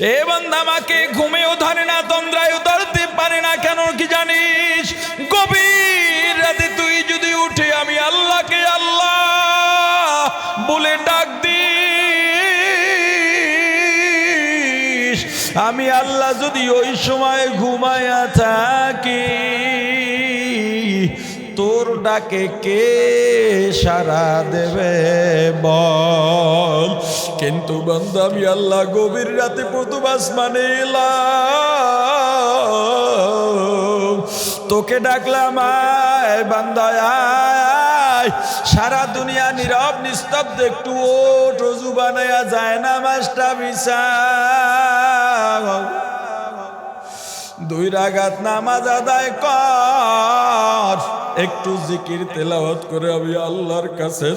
এ বান্দা আমাকে ঘুমেও ধরে না, তন্দ্রায়ও ধরতে পারে না, কেন কি জানিস? গভীর রাতে তুই যদি উঠে আমি আল্লাহকে আল্লাহ বলে ডাক দিস। আমি আল্লাহ যদি ওই সময় ঘুমায়া থাকি, তোর ডাকে কে সারা দেবে বল? কিন্তু বন্ধু আমি আল্লাহ গভীর রাতে প্রথম মানে তোকে ডাকলাম, আয় বান্দায় আয়। সারা দুনিয়া নীরব, নিস্তব্ধ, একটু ও রজু বানায়া যায় না মাস্টা বিশা দুই রাগাত নামাজ আদায় কর। একটু জিকির তেলাওয়াত করে আমি আল্লাহর কাছে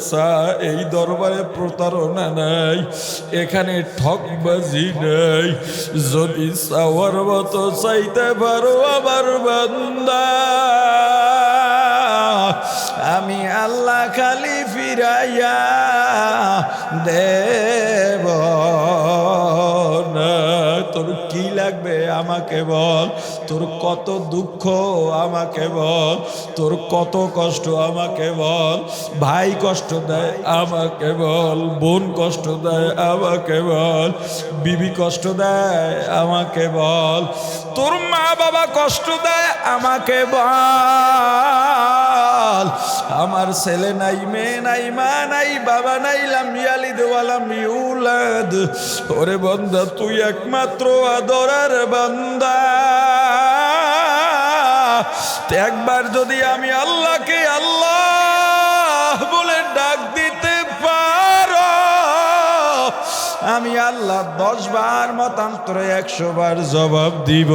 এই দরবারে প্রতারণা নাই, এখানে ঠকবাজি নাই। যদি চাওয়ার মতো চাইতে পারো আমার বান্দা। আমি আল্লাহ খালি ফিরাইয়া দেব কি লাগবে আমাকে বল? তোর কত দুঃখ আমাকে বল, তোর কত কষ্ট আমাকে বল, ভাই কষ্ট দেয় আমাকে বল, বোন কষ্ট দেয় আমাকে বল, বিবি কষ্ট দেয় আমাকে বল, তোর মা বাবা কষ্ট দেয় আমাকে বল, আমার ছেলে নাই, মেয়ে নাই, মা নাই, বাবা নাই লামিয়ালি দেওয়ালাম ইউলাদ, ওরে বন্দা, তুই একমাত্র আদরার বান্দা। একবার যদি আমি আল্লাহকে আল্লাহ আমি আল্লাহ দশ বার মতান্তরে একশো বার জবাব দিব।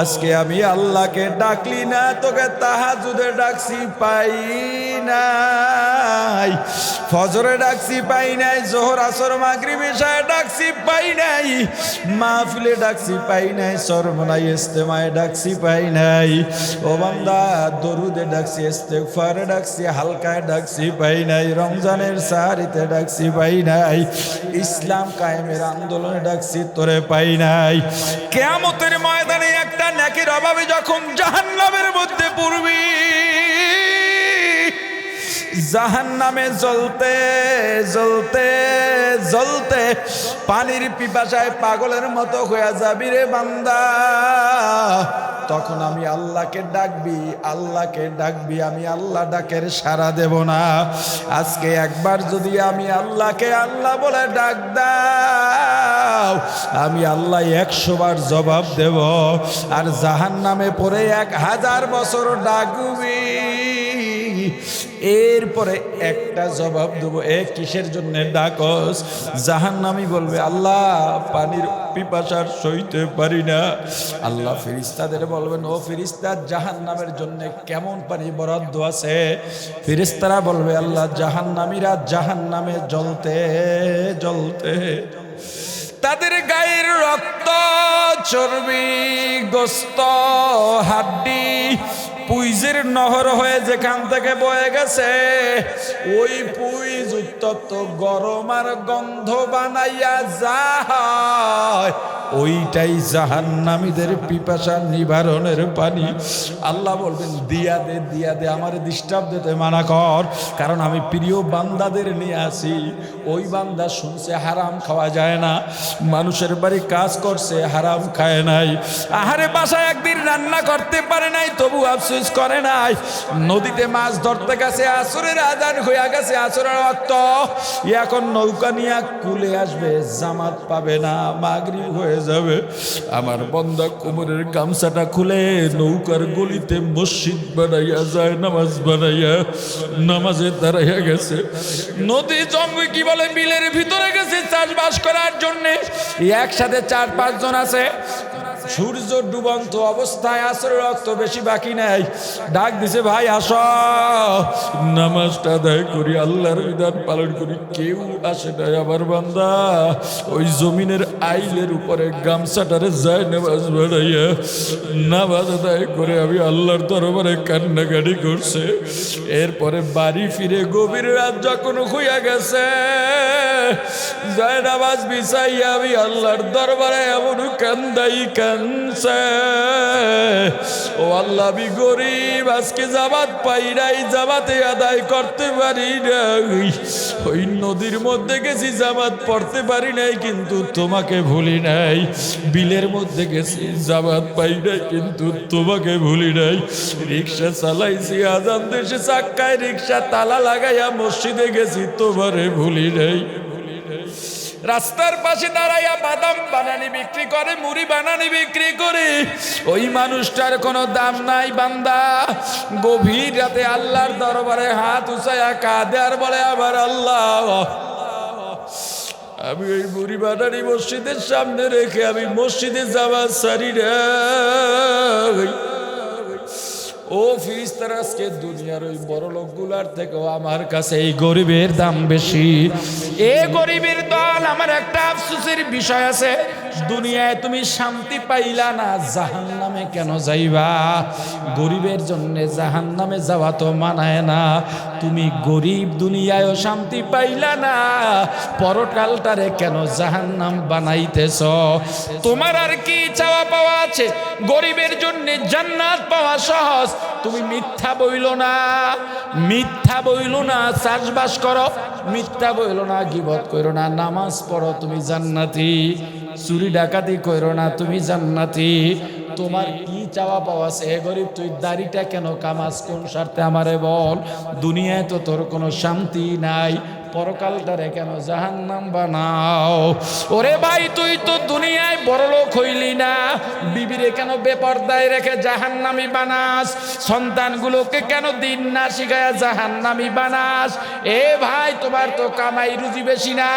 আজকে আমি আল্লাহকে ডাকলি না, তোকে তাহাজুদে ডাকছি পাই নাই। ফজরে ডাকছি পাই নাই, জোহর, আসর মাগরি বিষয়ে ডাকছি পাই নাই। মাহফিলে ডাকছি পাই নাই সরমনাই ইস্তেমায় ডাকছি পাই নাই। ও বান্দা, দরুদে ডাকছি, ইস্তেগফারে ডাকছি, হালকায় ডাকছি পাই নাই। রমজানের সাহারিতে ডাকছি পাই নাই। ইসলাম কায়েমের আন্দোলনে ডাকছি, তোরে পাই নাই। কেয়ামতের ময়দানে একটা নাকির অভাবে যখন জাহান্নামের মধ্যে পড়বি জাহান নামে জ্বলতে জ্বলতে জ্বলতে পানির পিপাসায় পাগলের মতো হয়ে যাবি রে বান্দা। তখন আমি আল্লাহকে ডাকবি আল্লাহকে ডাকবি, আমি আল্লাহ ডাকের সারা দেব না। আজকে একবার যদি আমি আল্লাহকে আল্লাহ বলে ডাক দাও, আমি আল্লাহ একশোবার জবাব দেব। আর জাহান নামে পড়ে এক হাজার বছর ডাকবি। এরপরে একটা জবাব দেবো, এ কিসের জন্য ডাকস? জাহান নামি বলবে, আল্লাহ, পানির পিপাসার সইতে পারি না। আল্লাহ ফিরিস্তাদের বলবেন, ও ফিরিস্তা জাহান নামের জন্য কেমন পানি বরাদ্দ আছে? ফিরিস্তারা বলবে, আল্লাহ জাহান নামীরা জাহান নামে জ্বলতে জ্বলতে। তাদের গায়ের রক্ত, চর্বি, গোস্ত, হাড্ডি পুইজের নহর হয়ে যেখান থেকে বয়ে গেছে, ওই পুইজ উত্তপ্ত গরম আর গন্ধ বানাইয়া যা হয় ওইটাই জাহান্নামীদের পিপাসা নিবারণের পানি। আল্লাহ বলবেন, দিয়া দে দিয়া দে, আমার ডিস্টার্ব দিতে মানা কর। কারণ আমি প্রিয় বান্দাদের নিয়ে আসি ওই বান্দা শুনছে হারাম খাওয়া যায় না। মানুষের বাড়ি কাজ করছে, হারাম খায় নাই। আহারে, বাসায় একদিন রান্না করতে পারে নাই, তবু আফসোস করে নাই। নদীতে মাছ ধরতে গেছে, আসরের আদান হইয়া গেছে, আসরের রক্ত এখন নৌকা নিয়ে কুলে আসবে, জামাত পাবে না মাগরি হয়ে যাবে। আমার বন্দা কোমরের গামছাটা খুলে নৌকার গলিতে মসজিদ বানাইয়া যায়, নামাজ বানাইয়া। নামাজে দাঁড়াইয়া গেছে। নদী জঙ্গল কি বলে? বিলের ভিতরে গেছে চাষবাস করার জন্যে। একসাথে চার পাঁচজন আছে। সূর্য ডুবন্ত অবস্থায় আসরে রক্ত বেশি বাকি নাই। ডাক দিছে, ভাই, আস। নামাজটা আদায় করি, আল্লাহর বিধান পালন করি। কেউ আসে নাই আমার বান্দা। ওই জমিনের আইলের উপরে গামছাটারে যায় নামাজ বাড়াইয়া। নামাজ আদায় করে আমি আল্লাহর দরবারে কান্নাকাটি করছে। এরপরে বাড়ি ফিরে গভীর রাত যখন হইয়া গেছে, যায় নামাজ বিছাইয়া আমি আল্লাহর দরবারে এমন কান্দাই কানছে ও আল্লাহ, আমি গরিব, আজকে জামাত পাই নাই, জামাতে আদায় করতে পারি নাই। ওই নদীর মধ্যে গেছি, জামাত পড়তে পারি নাই, কিন্তু তোমাকে ভুলি নাই। বিলের মধ্যে গেছি, জামাত পাই নাই, কিন্তু তোমাকে ভুলি নাই। রিক্সা চালাইছি, আজান দেশে চাক্কায় রিক্সা তালা লাগাইয়া মসজিদে গেছি, তোমারে ভুলি নাই। রাস্তার পাশে দাঁড়াইয়া বাদাম বানানি বিক্রি করে, মুড়ি বানানি বিক্রি করে। ওই মানুষটার কোনো দাম নাই বান্দা। গভীর রাতে আল্লাহর দরবারে হাত উচাইয়া কাঁদে আর বলে আবার আল্লাহ, আমি ওই মুড়ি বানানি মসজিদের সামনে রেখে আমি মসজিদে যাবার সারি রে ও ফিরিস্তার আজকে দুনিয়ার ওই বড় লোকগুলার থেকেও আমার কাছে এই গরিবের দাম বেশি। এ গরিবের দল, আমার একটা আফসুসের বিষয় আছে। দুনিয়ায় তুমি শান্তি পাইলা না জাহান নামে কেন যাইবা? গরিবের জন্য জাহান নামে যাওয়া তো মানায় না। তুমি গরিব দুনিয়ায়ও শান্তি পাইলা না, পরকালটারে কেন জাহান নাম বানাইতেছ? তোমার আর কি চাওয়া পাওয়া আছে? গরিবের জন্য জান্নাত পাওয়া সহজ। তুমি মিথ্যা বইল না, মিথ্যা বইল না, চাষবাস করো, মিথ্যা বইল না, গিবত করো না, নামাজ পড়ো, তুমি জান্নাতি। চুরি ডাকাতি করো না, তুমি জান্নাতি। তোমার কি চাওয়া পাওয়া সে গরিব, তুই দাড়িটা কেন কামাস? কোন স্বার্থে আমারে বল? দুনিয়ায় তো তোর কোনো শান্তি নাই। পরকালটারে কেন জাহান্নাম বানাও? ওরে ভাই, তুই তো দুনিয়ায় বড় লোক হইলি না। বিবিরে কেন বেপর্দায় রেখে জাহান্নামি বানাস? সন্তানগুলোকে কেন দিন না শিখায় জাহান্নামি বানাস? এ ভাই, তোমার তো কামাই রুজি বেশি না।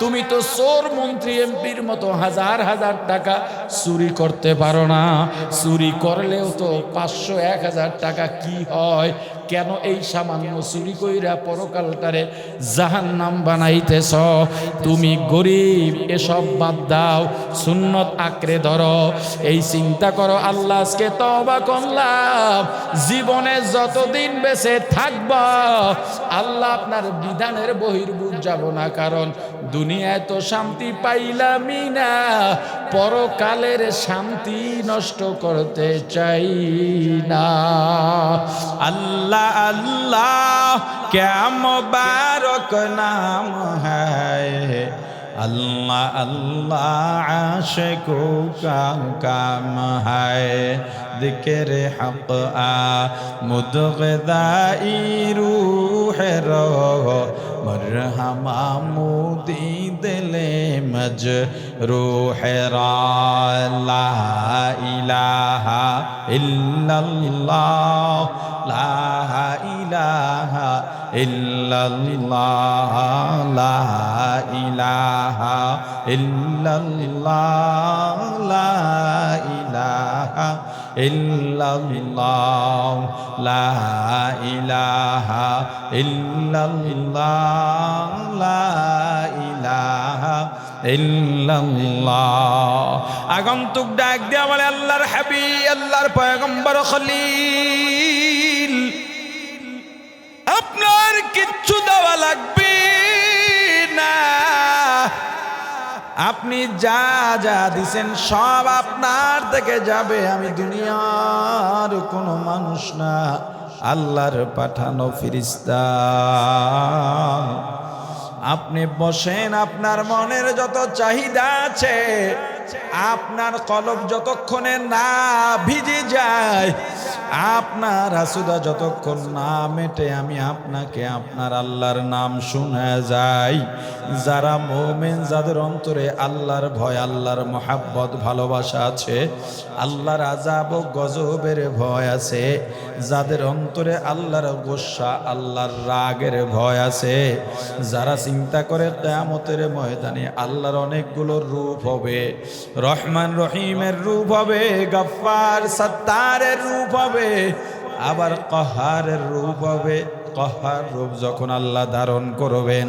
তুমি তো চোর মন্ত্রী এমপির মতো হাজার হাজার টাকা চুরি করতে পারো না। চুরি করলেও তো পাঁচশো, এক হাজার টাকা কি হয়? কেন এই সামান্য চুরি কইরা পরকালটারে জাহান নাম বানাইতেছ? তুমি গরিব, এসব বাদ দাও, সুন্নত আঁকড়ে ধরো। এই চিন্তা করো, আল্লাহ আজকে তবা করলাম। জীবনে যতদিন বেঁচে থাকব, আল্লাহ আপনার বিধানের বহির্ভূত যাব না, কারণ দুনিয়ায় তো শান্তি পাইলামই না। পরকালের শান্তি নষ্ট করতে চাই না। আল্লাহ আল্লাহ কেম বারক নাম হ্যায় अल्लाह अल्लाह आशिकों का काम है ذکر حق آ مدغدائی روح رو مرحما مودی دل مج روح را لا الہ الا اللہ لا الہ الا ইল্লাল্লাহ, লা ইলাহা ইল্লাল্লাহ, লা ইলাহা ইল্লাল্লাহ, লা ইলাহা ইল্লাল্লাহ, লা ইলাহা ইল্লাল্লাহ। আগন্তুক ডাক দিয়া বলে, আল্লাহর হাবি আল্লাহর পয়গম্বর খলিল। লাগবে না। আপনি যা যা দিছেন সব আপনার থেকে যাবে। আমি দুনিয়ার কোনো মানুষ না, আল্লাহর পাঠানো ফিরিস্তা। আপনি বসেন, আপনার মনের যত চাহিদা আছে আপনার কলব যতক্ষণে না ভিজে যায়, আপনার আসুদা যতক্ষণ না মেটে, আমি আপনাকে আপনার আল্লাহর নাম শুনে যাই। যারা মোমেন, যাদের অন্তরে আল্লাহর ভয়, আল্লাহর মহাব্বত, ভালোবাসা আছে, আল্লাহর আজাব ও গজবের ভয় আছে। যাদের অন্তরে আল্লাহর গোসা, আল্লাহর রাগের ভয় আছে। যারা চিন্তা করে কেয়ামতের ময়দানে আল্লাহর অনেকগুলো রূপ হবে রহমান রহিমের রূপ হবে গফার সত্তারের রূপ হবে, আবার কহারের রূপ হবে। কহার রূপ যখন আল্লাহ ধারণ করবেন,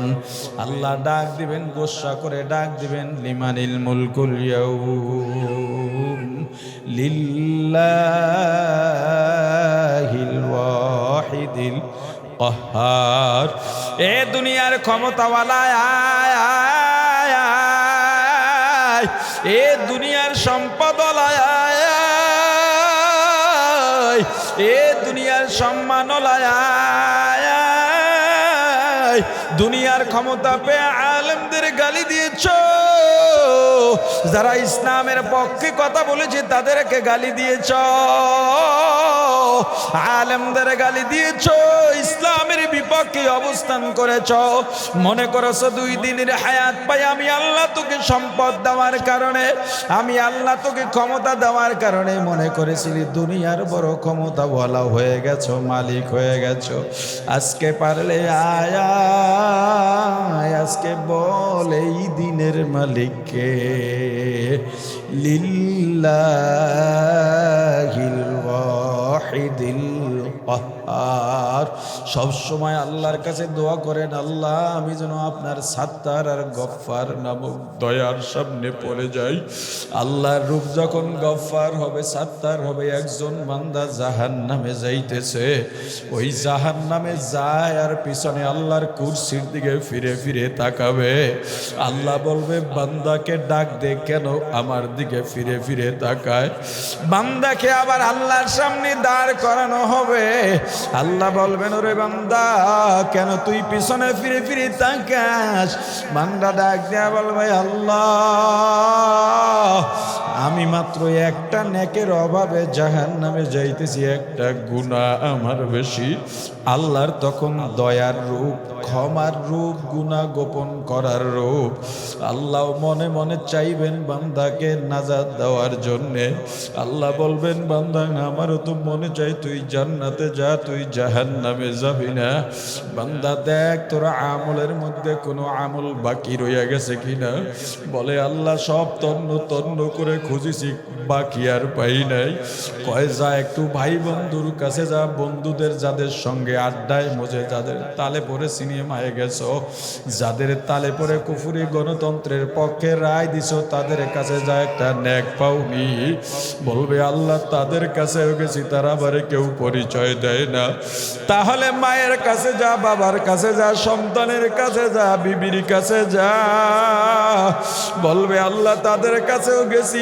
আল্লাহ ডাক দিবেন, গোসা করে ডাক দিবেন, লিমানিল মুলকুল লিল্লাহিল কহার। এ দুনিয়ার ক্ষমতাওয়ালা আয় আয় আয় এ দুনিয়ার সম্পদ আয় এ দুনিয়ার সম্মান দুনিয়ার ক্ষমতা পেয়ে আলেমদের গালি দিয়েছ। যারা ইসলামের পক্ষে কথা বলেছে, তাদেরকে গালি দিয়েছ। আলেমদের গালি দিয়েছ। ইসলামের বিপক্ষে অবস্থান করেছ। মনে করেছ দুই দিনের হায়াত পাই, আমি আল্লাহ তোকে সম্পদ দেওয়ার কারণে, আমি আল্লাহ তোকে ক্ষমতা দেওয়ার কারণে মনে করেছিলি দুনিয়ার বড় ক্ষমতা বলা হয়ে গেছো, মালিক হয়ে গেছো। আজকে পারলে আয়া, আজকে বল এই দিনের মালিককে। লিল্লাহিল ওয়াহিদিল কাহ্হার সব সময় আল্লাহর কাছে দোয়া করেন, আল্লাহ, আমি যেন আপনার সাত্তার আর গফফার নামক দয়ার সামনে পড়ে যাই। আল্লাহর রূপ যখন গফফার হবে, সাত্তার হবে, একজন বান্দা জাহান নামে যাইতেছে। ওই জাহান নামে যায় আর পিছনে আল্লাহর কুরসির দিকে ফিরে ফিরে তাকাবে। আল্লাহ বলবে, বান্দাকে ডাক দে, কেন আমার দিকে ফিরে ফিরে তাকায়? বান্দাকে আবার আল্লাহর সামনে দাঁড় করানো হবে। আল্লাহ বলবেন, ওরে বান্দা, কেন তুই পিছনে ফিরে ফিরে তাকাস? বান্দা ডাক দেয়া বলবে, আল্লাহ আমি মাত্র একটা নেকের অভাবে জাহান নামে যাইতেছি, একটা গুণা আমার বেশি। আল্লাহর তখন দয়ার রূপ, ক্ষমার রূপ গুণা গোপন করার রূপ। আল্লাহ মনে মনে চাইবেন বান্দাকে নাজাদ দেওয়ার জন্যে। আল্লাহ বলবেন, বান্দা, আমারও তো মনে চাই তুই জান্নাতে যা, তুই জাহান নামে যাবি না। বান্দা, দেখ, তোরা আমলের মধ্যে কোনো আমল বাকি রইয়া গেছে কিনা? বলে, আল্লাহ সব তন্ন তন্ন করে খুঁজেছি, বাকি আর পাই নাই। কয় যা একটু ভাই বন্ধুর কাছে যা, বন্ধুদের যাদের সঙ্গে আড্ডায় মজে, যাদের তালে পরে সিনেমায় গেছো, যাদের তালে পরে কুফুরি গণতন্ত্রের পক্ষে রায় দিছ, তাদের কাছে যা একটা ন্যাক পাওনি। বলবে, আল্লাহ তাদের কাছেও গেছি, তারা আবারে কেউ পরিচয় দেয় না। তাহলে মায়ের কাছে যা, বাবার কাছে যা, সন্তানের কাছে যা, বিবির কাছে যা। বলবে, আল্লাহ তাদের কাছেও গেছি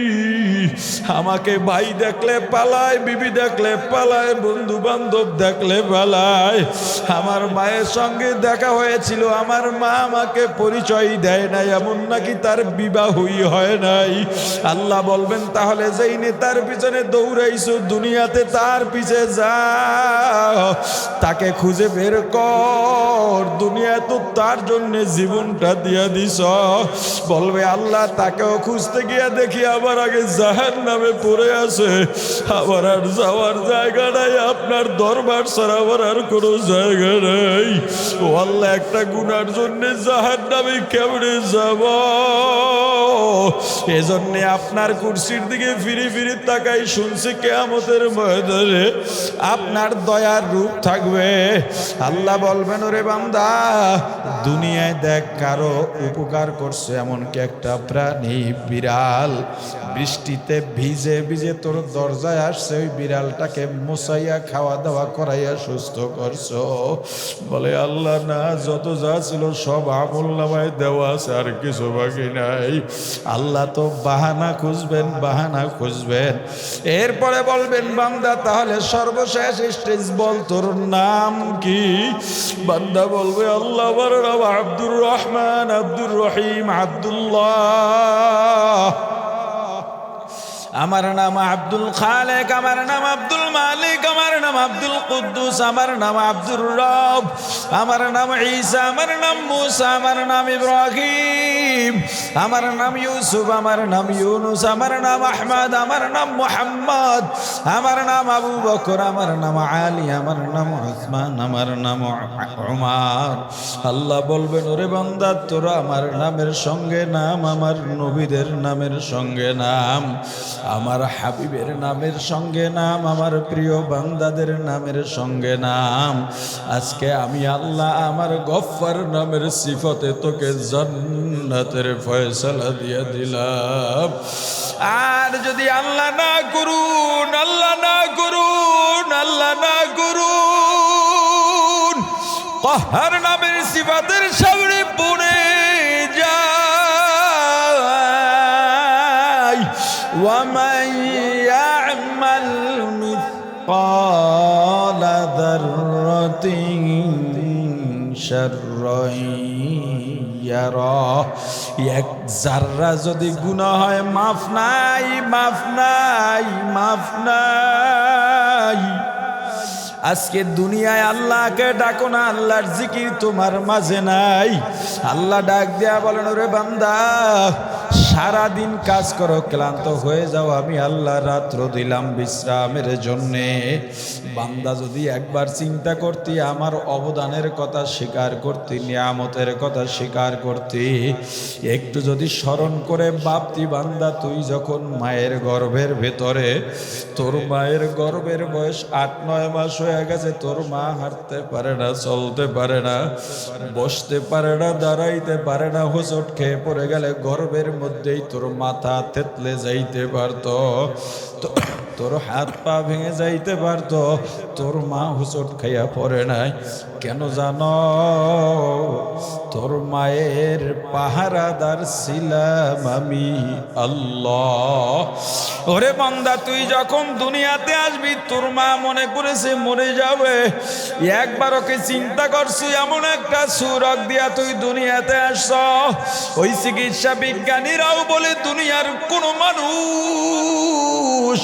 আমাকে ভাই দেখলে পালায়, বিবি দেখলে পালায় বন্ধু বান্ধব দেখলে পালায়। আমার মায়ের সঙ্গে দেখা হয়েছিল, আমার মা আমাকে পরিচয় দেয় নাই, এমন নাকি তার বিবাহই হয় নাই। আল্লাহ বলবেন, তাহলে যেই নেতার পিছনে দৌড়াইছো, দুনিয়াতে তার পিছে যা তাকে খুঁজে বের কর দুনিয়া তো তার জন্য জীবনটা দিয়ে দিস। বলবে, আল্লাহ তাকেও খুঁজতে গিয়া দেখি, আবার আগে জাহান নামে পড়ে আছে। আবার আর যাওয়ার জায়গা নাই, আপনার দরবার ছাড়া আবার আর কোনো জায়গা নাই। ও আল্লাহ, একটা গুনার জন্য জাহান নামে কেমনে যাব? এজন্য আপনার কুর্সির দিকে ফিরে ফিরে তাকাই শুনছি কেয়ামতের ময়দানে। আপনার দয়ার রূপ থাকবে। আল্লাহ বলবেন, ওরে বান্দা, দুনিয়ায় দেখ কারও উপকার করছে এমনকি একটা প্রাণী বিড়াল। বৃষ্টিতে ভিজে ভিজে তোর দরজায় আসছে, ওই বিড়ালটাকে মোসাইয়া খাওয়া দাওয়া করাইয়া সুস্থ করছ। বলে, আল্লাহ না, যত যা ছিল সব আমল নামায় দেওয়া আছে, আর কিছু বাকি নাই। আল্লাহ তো বাহানা খুঁজবেন বাহানা খুঁজবেন। এরপরে বলবেন, বান্দা, তাহলে সর্বশেষ স্টেজ বল, তোর নাম কি? বান্দা বলবে, আল্লাহ আব্দুর রহমান, আব্দুর রহিম, আব্দুল্লাহ। আমার নাম আব্দুল খালেক আমার নাম আব্দুল মালিক আমার নাম আব্দুল কুদ্দুস আমার নাম আব্দুর রব আমার নাম ঈসা আমার নাম মুসা আমার নাম ইব্রাহিম আমার নাম ইউসুফ আমার নাম ইউনুস আমার নাম আহমদ আমার নাম মুহাম্মদ আমার নাম আবু বকর আমার নাম আলী আমার নাম উসমান আমার নাম উমার আল্লাহ বলবেন ওরে বান্দা তোরা আমার নামের সঙ্গে নাম আমার নবীদের নামের সঙ্গে নাম আমার হাবিবের নামের সঙ্গে নাম, আমার প্রিয় বান্দাদের নামের সঙ্গে নাম। আজকে আমি আল্লাহ আমার গফফার নামের সিফতে তোকে জান্নাতের ফয়সালা দিয়ে দিলাম। আর যদি আল্লাহ না করুন, আল্লাহ না করুন, আল্লাহ না করুন কহার নামের সিফাতের ومن يعمل مثقال ذرة شرا يره এক জাররা যদি গুনাহ হয় মাফ নাই মাফ নাই মাফ নাই আজকে দুনিয়ায় আল্লাহকে ডাকো না আল্লাহর জিকির তোমার মাঝে নাই আল্লাহ ডাক দেয়া বলেন ওরে বান্দা সারা দিন কাজ করো, ক্লান্ত হয়ে যাও। আমি আল্লাহ রাত্র দিলাম বিশ্রামের জন্যে। বান্দা যদি একবার চিন্তা করতি, আমার অবদানের কথা স্বীকার করতি, নিয়ামতের কথা স্বীকার করতি, একটু যদি স্মরণ করে বাপতি বান্দা, তুই যখন মায়ের গর্ভের ভেতরে, তোর মায়ের গর্ভের বয়স আট, নয় মাস হয়ে গেছে, তোর মা হাঁটতে পারে না, চলতে পারে না, বসতে পারে না, দাঁড়াইতে পারে না, হোঁচট খেয়ে পড়ে গেলে গর্ভের মধ্যেই তোর মাথা থেতলে যাইতে পারতো। তো- তোর হাত পা ভেঙে যাইতে পারতো, তোর মা হুচট খাইয়া পড়ে নাই। কেন জানো? তোর মায়ের পাহারাদার ছিলাম আমি আল্লাহ। ওরে বন্দা, তুই যখন দুনিয়াতে আসবি, তোর মা মনে করেছে মরে যাবে। একবার ওকে চিন্তা করছি, এমন একটা সুরক দিয়া তুই দুনিয়াতে আসছ? ওই চিকিৎসা বিজ্ঞানীরাও বলে, দুনিয়ার কোনো মানুষ মানুষ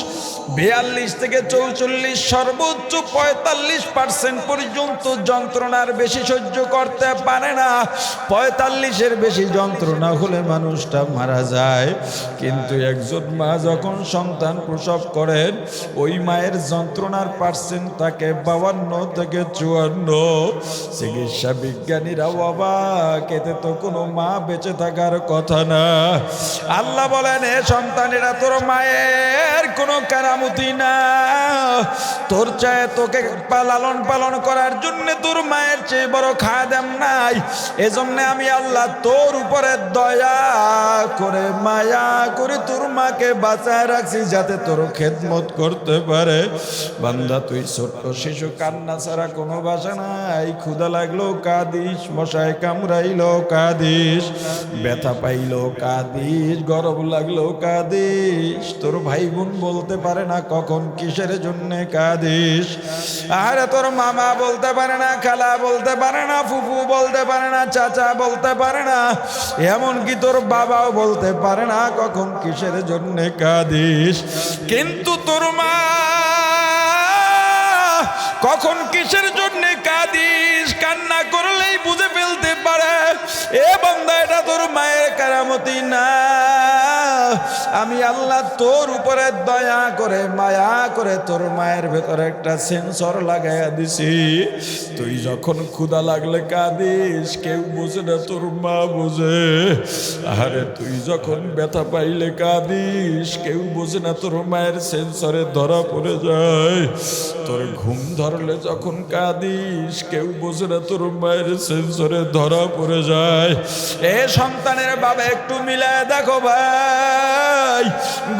বিয়াল্লিশ থেকে চৌচল্লিশ, সর্বোচ্চ পঁয়তাল্লিশ পার্সেন্ট পর্যন্ত যন্ত্রণার বেশি সহ্য করতে পারে না। পঁয়তাল্লিশের বেশি যন্ত্রণা হলে মানুষটা মারা যায়। কিন্তু একজন মা যখন সন্তান প্রসব করেন, ওই মায়ের যন্ত্রণার পার্সেন্ট তাকে বাবান্ন থেকে চুয়ান্ন। চিকিৎসা বিজ্ঞানীরা বাবা কেতে তো কোনো মা বেঁচে থাকার কথা না। আল্লাহ বলেন, এ সন্তানেরা, তোর মায়ের কোনো কারামতি না তোর চায় তোকে লালন পালন করার জন্য তোর মায়ের চেয়ে বড় খাদেম নাই। এজন্য আমি আল্লাহ তোর উপরে দয়া করে, মায়া করে তোর মাকে বাঁচায় রাখছি যাতে তোর খেদমত করতে পারে। বান্দা, তুই ছোট্ট শিশু, কান্না ছাড়া কোনো বাসা নাই। ক্ষুদা লাগল, কাদিস, মশায় কামড়াইলো, কাদিস, ব্যথা পাইলো, কাদিস, গরম লাগল, কাদিস। তোর ভাই বোন বলতে পারে না কখন কিসের জন্য কাদিস? আরে তোর মামা বলতে পারে না, খালা বলতে পারে না, ফুফু বলতে পারে না, চাচা বলতে পারে না, এমনকি তোর বাবাও বলতে পারে না কখন কিসের জন্য কাদিস। কিন্তু তোর মা কখন কিসের জন্য কাঁদিস? কান্না করলেই বুঝে ফেলতে পারে। এ বান্দা এটা তোর মায়ের কারামতি না। আমি আল্লাহ তোর উপরে দয়া করে, মায়া করে তোর মায়ের ভেতরে একটা সেন্সর লাগাইয়া দিছি। তুই যখন ক্ষুদা লাগলে কাঁদিস, কেউ বোঝে না তোর মা বোঝে। আরে তুই যখন ব্যথা পাইলে কাঁদিস, কেউ বোঝে না তোর মায়ের সেন্সরে ধরা পড়ে যায়। তোর ঘুম ধরলে যখন কাঁদিস, কেউ বোঝে না তোর মায়ের সেন্সরে ধরা পড়ে যায়। এ সন্তানের বাবা একটু মিলায় দেখো ভাই।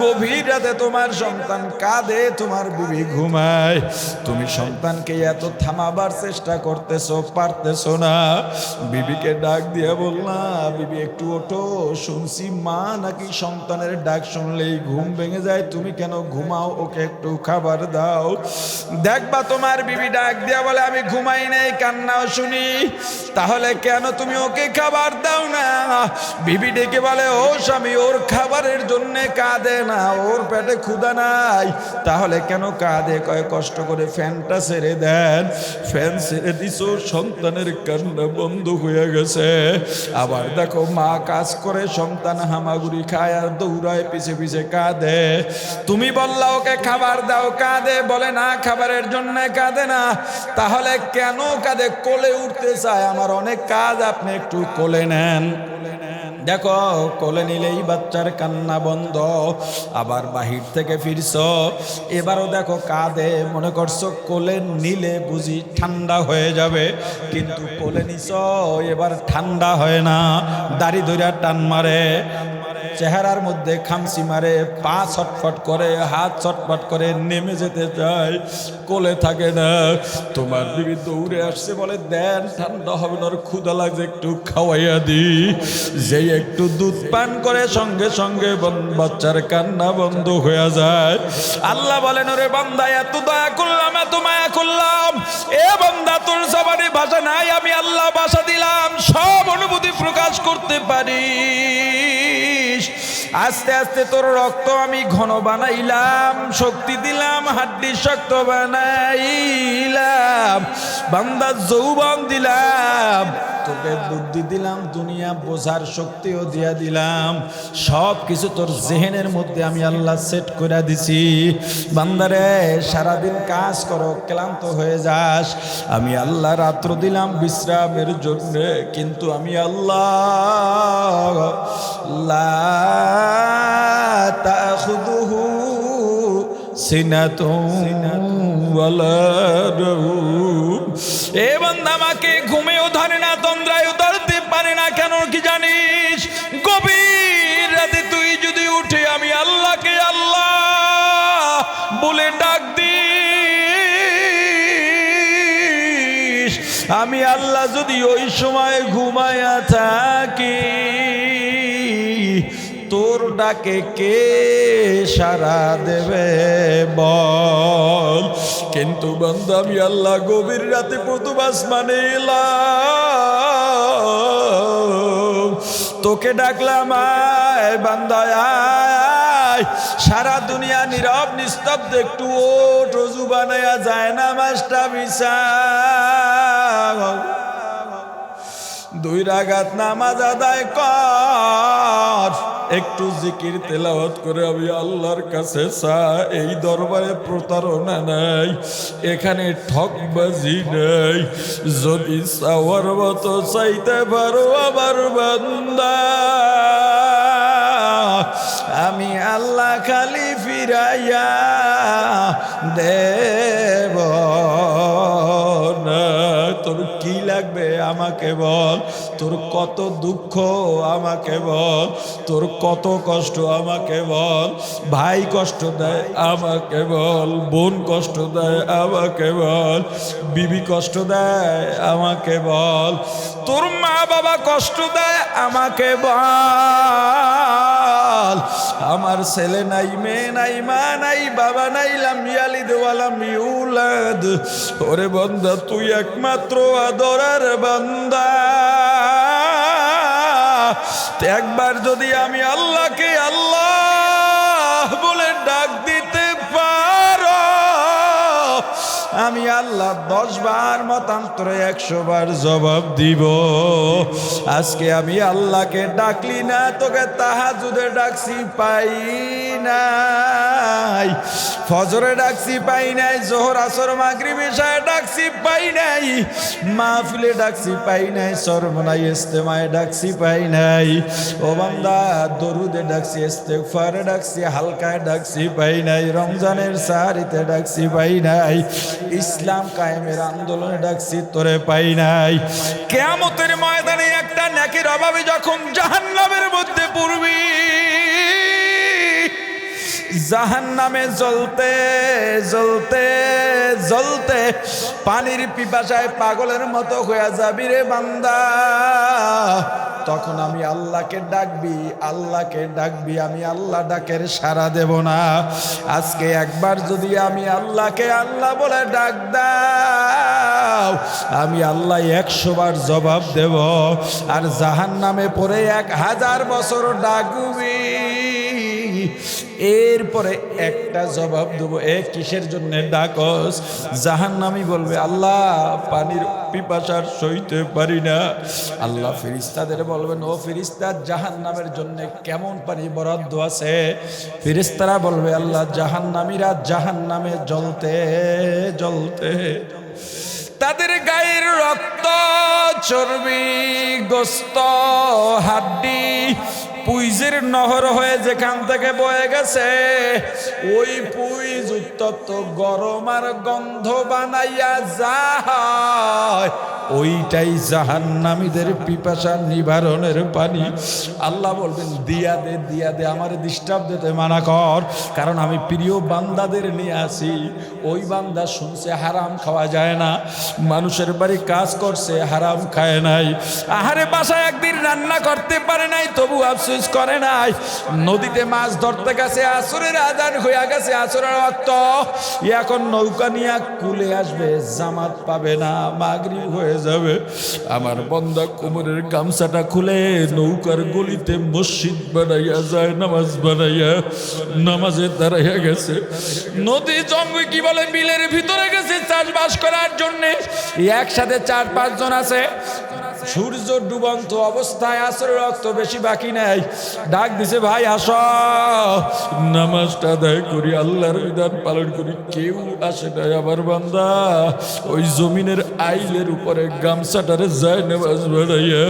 গভীর রাতে তোমার সন্তান কাঁদে, তোমার বিবি ঘুমায়। তুমি সন্তানকে এত থামাবার চেষ্টা করতেছো, পারতেছো না। বিবিকে ডাক দিয়ে বললাম, বিবি, একটু ওঠো। শুনছি মা নাকি সন্তানের ডাক শুনলেই ঘুম ভেঙে যায়। তুমি কেন ঘুমাও? ওকে একটু খাবার দাও। দেখবা তোমার বিবি ডাক দিয়া বলে, আমি ঘুমাই নেই, কান্নাও শুনি। তাহলে কেন তুমি ওকে খাবার দাও না? বিবি ডেকে বলে, ও স্বামী, ওর খাবারের জন্য জন্যে কাঁদে না, ওর পেটে ক্ষুধা নাই। তাহলে কেন কাঁদে? কয়, কষ্ট করে ফ্যানটা ছেড়ে দেন। ফ্যান ছেড়ে দিছ, সন্তানের কান্না বন্ধ হয়ে গেছে। আবার দেখো, মা কাজ করে, সন্তান হামাগুড়ি খায় আর দৌড়ায়, পিছে পিছে কাঁদে। তুমি বললা, ওকে খাবার দাও। কাঁদে, বলে, না, খাবারের জন্য কাঁদে না। তাহলে কেন কাঁদে? কোলে উঠতে চায়। আমার অনেক কাজ, আপনি একটু কোলে নেন। দেখো, কোলে নিলেই বাচ্চার কান্না বন্ধ। আবার বাহির থেকে ফিরছ। এবারও দেখো কাঁদে মনে করছ, কোলে নিলে বুঝি ঠান্ডা হয়ে যাবে। কিন্তু কোলে নিছ, এবার ঠান্ডা হয় না। দাড়ি ধরে টান মারে। চেহারার মধ্যে খামসি মারে, পা ছটফট করে, হাত ছটফট করে, নেমে যেতে চায়। কোলে থাকে না। তোমার বিবি দৌড়ে আসছে বলে, দেন, ঠান্ডা হবে না ক্ষুদা লাগছে, একটু খাওয়াইয়া দি যেই একটু দুধ পান করে, সঙ্গে সঙ্গে বাচ্চার কান্না বন্ধ হয়ে যায়। আল্লাহ বলেন, ওরে বান্দা, এত দয়া করলাম, এত মায়া করলাম। এ বান্দা, তোর সবারই ভাষা নাই, আমি আল্লাহ ভাষা দিলাম। সব অনুভূতি প্রকাশ করতে পারি। আস্তে আস্তে তোর রক্ত আমি ঘন বানাইলাম, শক্তি দিলাম, হাড্ডি শক্ত বানাইলাম, বান্দা যৌবন দিলাম, তোকে বুদ্ধি দিলাম, দুনিয়া বোঝার শক্তিও দিয়া দিলাম সব কিছু তোর জেহেনের মধ্যে আমি আল্লাহ সেট করে দিছি। বান্দারে, সারাদিন কাজ করো, ক্লান্ত হয়ে যাস। আমি আল্লাহ রাত্র দিলাম বিশ্রামের জন্য, কিন্তু আমি আল্লাহ লা তাখুদুহু সিনাতুন ওয়ালা নাউম। এ বান্দা আমাকে ঘুমেও ধরে না, তন্দ্রায়ও ধরতে পারে না, কেন কি জানিস গভীর রাতে তুই যদি উঠে আমি আল্লাহকে আল্লাহ বলে ডাক আমি আল্লাহ যদি ওই সময় ঘুমায়া থাকি ডাকে কে সারা দেবে বল? কিন্তু বন্ধু, আমি আল্লাহ গভীর রাতে প্রথম আসমানে তোকে ডাকলাম, আয় আয়। সারা দুনিয়া নীরব, নিস্তব্ধ, একটু ওট রজু বানায়া যায় না মাসটা বিছা দুই রাগাত নামাজ আদায় কর। একটু জিকির তেলাওয়াত করে আমি আল্লাহর কাছে চা এই দরবারে প্রতারণা নাই, এখানে ঠকবাজি নাই। যদি চাওয়ার মতো চাইতে পারো আমার বান্দা, আমি আল্লাহ খালি ফিরাইয়া দেব না। তোর কি লাগবে আমাকে বল? তোর কত দুঃখ আমাকে বল, তোর কত কষ্ট আমাকে বল, ভাই কষ্ট দেয় আমাকে বল, বোন কষ্ট দেয় আমাকে বল, বিবি কষ্ট দেয় আমাকে বল, তোর মা বাবা কষ্ট দেয় আমাকে বল, আমার ছেলে নাই, মেয়ে নাই, মা নাই, বাবা নাই লামিয়ালি দেওয়ালাম ইউলাদ, ওরে বন্দা, তুই একমাত্র আদরার বান্দা। একবার যদি আমি আল্লাহকে আল্লাহ আল্লাহ দশ বার মতান্তরে একশো বার জবাব দিব। আজকে আমি আল্লাহকে ডাকলি না, তোকে তাহাজুদে ডাকছি পাই নাই। ফজরে ডাকছি পাই নাই, জোহর, আসর মাগরি বিষয়ে ডাকছি পাই নাই। মাহফিলে ডাকছি পাই নাই সরমনাই ইস্তেমায় ডাকছি পাই নাই। ও বান্দা, দরুদে ডাকছি, ইস্তেগফারে ডাকছি, হালকায় ডাকছি পাই নাই। রমজানের সাহারিতে ডাকছি পাই নাই। ইসলাম কায়েমের আন্দোলনে ডাকছি, তোরে পাই নাই। কেয়ামতের ময়দানে একটা নাকির অভাবে যখন জাহান্নামের মধ্যে পড়বি জাহান নামে জ্বলতে জ্বলতে জ্বলতে পানির পিপাসায় পাগলের মতো হয়ে যাবি রে বান্দা। তখন আমি আল্লাহকে ডাকবি আল্লাহকে ডাকবি, আমি আল্লাহ ডাকের সারা দেব না। আজকে একবার যদি আমি আল্লাহকে আল্লাহ বলে ডাক দাও, আমি আল্লাহ একশো বার জবাব দেব। আর জাহান নামে পড়ে এক হাজার বছর ডাকবি। এরপরে একটা জবাব দেবো, এ কিসের জন্য ডাকস? জাহান্নামি বলবে, আল্লাহ, পানির পিপাসার সইতে পারি না। আল্লাহ ফিরিস্তাদের বলবেন, ও ফিরিস্তা জাহান্নামের জন্য কেমন পানি বরাদ্দ আছে? ফিরিস্তারা বলবে, আল্লাহ, জাহান্নামীরা জাহান্নামে জ্বলতে জ্বলতে। তাদের গায়ের রক্ত চর্বি, গোস্ত, হাড্ডি পুইজের নহর হয়ে যেখান থেকে বয়ে গেছে, ওই পুইজ উত্তপ্ত গরম আর গন্ধ বানাইয়া যা হয় ওইটাই জাহান্নামীদের পিপাসা নিবারণের পানি। আল্লাহ বলবেন, দিয়া দে দিয়া দে, আমার ডিস্টার্ব দিতে মানা কর। কারণ আমি প্রিয় বান্দাদের নিয়ে আসি ওই বান্দা শুনছে হারাম খাওয়া যায় না। মানুষের বাড়ি কাজ করছে, হারাম খায় নাই। আহারে, বাসায় একদিন রান্না করতে পারে নাই, তবু আফসোস করে নাই। নদীতে মাছ ধরতে গেছে, আসরের আদান হইয়া গেছে, আসরের রক্ত এখন নৌকা নিয়ে কুলে আসবে, জামাত পাবে না মাগরি হয়ে যাবে। আমার বন্দা কোমরের গামছাটা খুলে নৌকার গলিতে মসজিদ বানাইয়া যায় নামাজ বানাইয়া, নামাজে দাঁড়াইয়া গেছে। নদী জঙ্গল কি বলে, বিলের ভিতরে গেছে চাষবাস করার জন্যে। একসাথে চার পাঁচজন আছে। সূর্য ডুবন্ত অবস্থায় আসরে রক্ত বেশি বাকি নাই। ডাক দিছে, ভাই, আস। নামাজটা আদায় করি, আল্লাহর বিধান পালন করি, কেউ আসে নাই আমার বান্দা। ওই জমিনের আইলের উপরে গামছাটারে যায় নামাজ বাড়াইয়া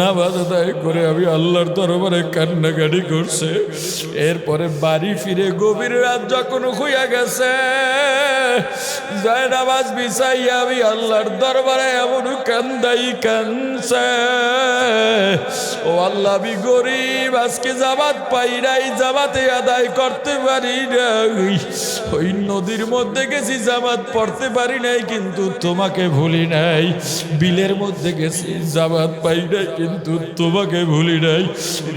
নামাজ আদায় করে আমি আল্লাহর দরবারে কান্নাকাটি করছে। এরপরে বাড়ি ফিরে গভীর রাত যখন হইয়া গেছে, যায় নামাজ বিছাইয়া আমি আল্লাহর দরবারে এমন কান্দাই কানছে ও আল্লাহ, আমি গরিব, আজকে জামাত পাই নাই, জামাতে আদায় করতে পারি নাই। ওই নদীর মধ্যে গেছি, জামাত পড়তে পারি নাই, কিন্তু তোমাকে ভুলি নাই। বিলের মধ্যে গেছি, জামাত পাই নাই, কিন্তু তোমাকে ভুলি নাই।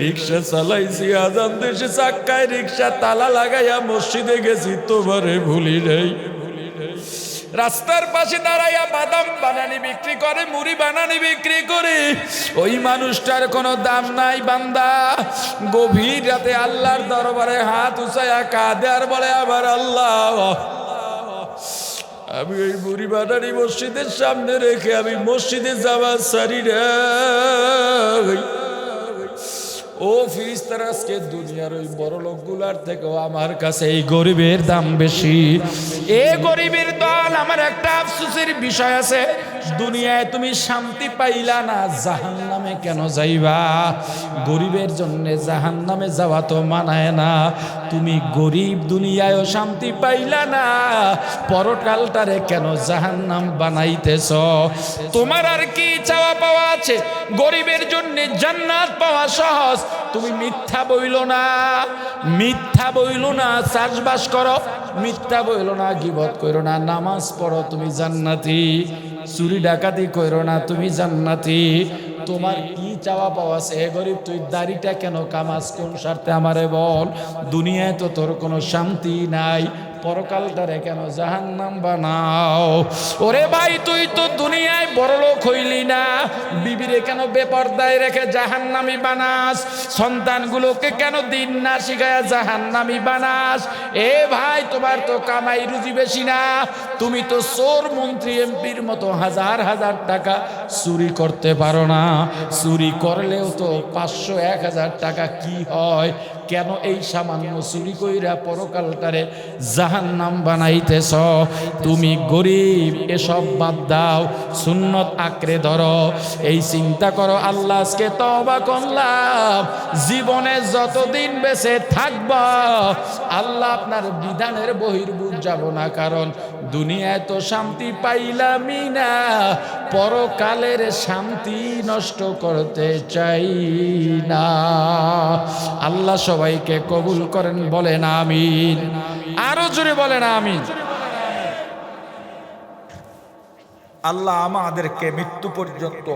রিক্সা চালাইছি, আজান দেশে চাক্কায়, রিক্সা তালা লাগাইয়া মসজিদে গেছি, তোমারে ভুলি নাই। রাস্তার পাশে দাঁড়াইয়া বাদাম বানানি বিক্রি করে, মুড়ি বানানি বিক্রি করে। ওই মানুষটার কোনো দাম নাই, বান্দা। গভীর রাতে আল্লাহর দরবারে হাত উচাইয়া কাঁদে আর বলে আবার আল্লাহ, আমি ওই বুড়ি বানানি মসজিদের সামনে রেখে আমি মসজিদে যাওয়া সারি রে ও ফিরিস্তার আজকে দুনিয়ার ওই বড় লোকগুলার থেকেও আমার কাছে এই গরিবের দাম বেশি। এ গরিবের দল আমার একটা আফসুসের বিষয় আছে। দুনিয়ায় তুমি শান্তি পাইলা না জাহান নামে কেন যাইবা? গরিবের জন্য জাহান নামে যাওয়া তো মানায় না। তুমি গরিব দুনিয়ায়ও শান্তি পাইলা না, পরকালটারে কেন জাহান নাম বানাইতেছ? তোমার আর কি চাওয়া পাওয়া আছে? গরিবের জন্য জান্নাত পাওয়া সহজ। তুমি মিথ্যা বইল না, মিথ্যা বইল না, চাষবাস করো, মিথ্যা বইল না, গিবত করো না, নামাজ পড়ো, তুমি জান্নাতি। চুরি ডাকাতি করো না, তুমি জান্নাতি। তোমার কি চাওয়া পাওয়া আছে? গরিব, তুই দাড়িটা কেন কামাজ কোন স্বার্থে আমারে বল? দুনিয়ায় তো তোর কোনো শান্তি নাই। পরকালটারে কেন জাহান্নাম বানাও? ওরে ভাই, তুই তো দুনিয়ায় বড় লোক হইলি না। বিবিরে কেন বেপর্দায় রেখে জাহান্নামি বানাস? সন্তানগুলোকে কেন দিন না শিখায় জাহান্নামি বানাস? এ ভাই, তোমার তো কামাই রুজি বেশি না। তুমি তো চোর, মন্ত্রী, এমপির মতো হাজার হাজার টাকা চুরি করতে পারো না। চুরি করলেও তো পাঁচশো, এক হাজার টাকা কি হয়? কেন এই সামান্য চুরি কইরা পরকালটারে জাহান নাম বানাইতেছ? তুমি গরিব, এসব বাদ দাও, সুন্নত আঁকড়ে ধরো। এই চিন্তা করো, আল্লাহ আজকে তবা করলাম। জীবনে যতদিন বেঁচে থাকবা, আল্লাহ আপনার বিধানের বহির্ভূত যাব না, কারণ দুনিয়ায় তো শান্তি পাইলামই না, পরকালের শান্তি নষ্ট করতে চাই না। আল্লাহ সবাইকে কবুল করেন, বলেন আমিন। আরও জোরে বলেন আমিন। আল্লাহ আমাদেরকে মৃত্যু পর্যন্ত